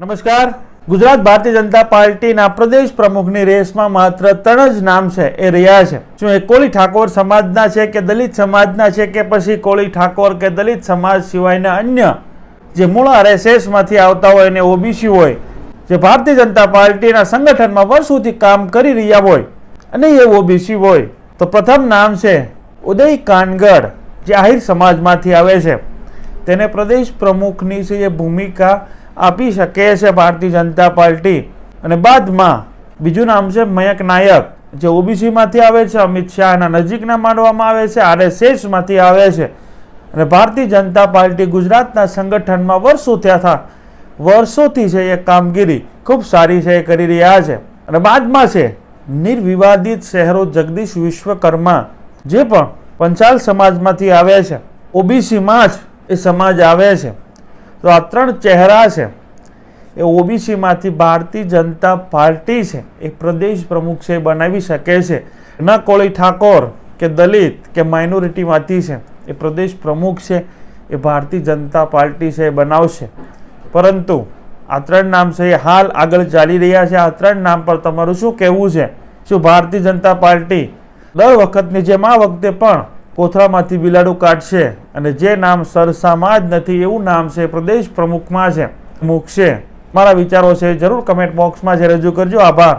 નમસ્કાર. ગુજરાત ભારતીય જનતા પાર્ટીના પ્રદેશ પ્રમુખની રેસમાં માત્ર ત્રણ જ નામ છે, એ રહ્યા છે. શું એ કોળી ઠાકોર સમાજના છે કે દલિત સમાજના છે કે પછી કોળી ઠાકોર કે દલિત સમાજ સિવાયના અન્ય જે મૂળ આરએસએસમાંથી આવતા હોય અને ઓબીસી હોય, જે ભારતીય જનતા પાર્ટીના સંગઠનમાં વર્ષોથી કામ કરી રહ્યા હોય અને એ ઓબીસી હોય. તો પ્રથમ નામ છે ઉદય કાનગડ જે આહિર સમાજમાંથી આવે છે. તેને પ્રદેશ પ્રમુખની એ ભૂમિકા આપી શકે છે ભારતીય જનતા પાર્ટી. અને બાદમાં બીજું નામ છે મયંક નાયક, જે ઓબીસીમાંથી આવે છે, અમિત શાહના નજીકના માનવામાં આવે છે, આરએસએસમાંથી આવે છે. અને ભારતીય જનતા પાર્ટી ગુજરાતના સંગઠનમાં વર્ષો થયા હતા વર્ષોથી છે એ કામગીરી ખૂબ સારી છે એ કરી રહ્યા છે. અને બાદમાં છે નિર્વિવાદિત શહેરો જગદીશ વિશ્વકર્મા, જે પણ પંચાલ સમાજમાંથી આવે છે. ઓબીસીમાં જ એ સમાજ આવે છે. તો આ ત્રણ ચહેરા છે. એ ઓબીસીમાંથી ભારતીય જનતા પાર્ટી છે. એ પ્રદેશ પ્રમુખ છે એ બનાવી શકે છે. ન કોળી ઠાકોર કે દલિત કે માઇનોરિટીમાંથી છે. એ પ્રદેશ પ્રમુખ છે. એ ભારતીય જનતા પાર્ટી છે એ બનાવશે. પરંતુ આ ત્રણ નામ છે એ હાલ આગળ ચાલી રહ્યા છે. આ ત્રણ નામ પર તમારું શું કહેવું છે? શું ભારતીય જનતા પાર્ટી દર વખતની જેમ આ વખતે પણ કોથળામાંથી બિલાડું કાઢશે અને જે નામ સરસામાં જ નથી એવું નામ છે પ્રદેશ પ્રમુખમાં છે. પ્રમુખ છે મારા વિચારો છે, જરૂર કમેન્ટ બોક્સમાં છે રજૂ કરજો. આભાર.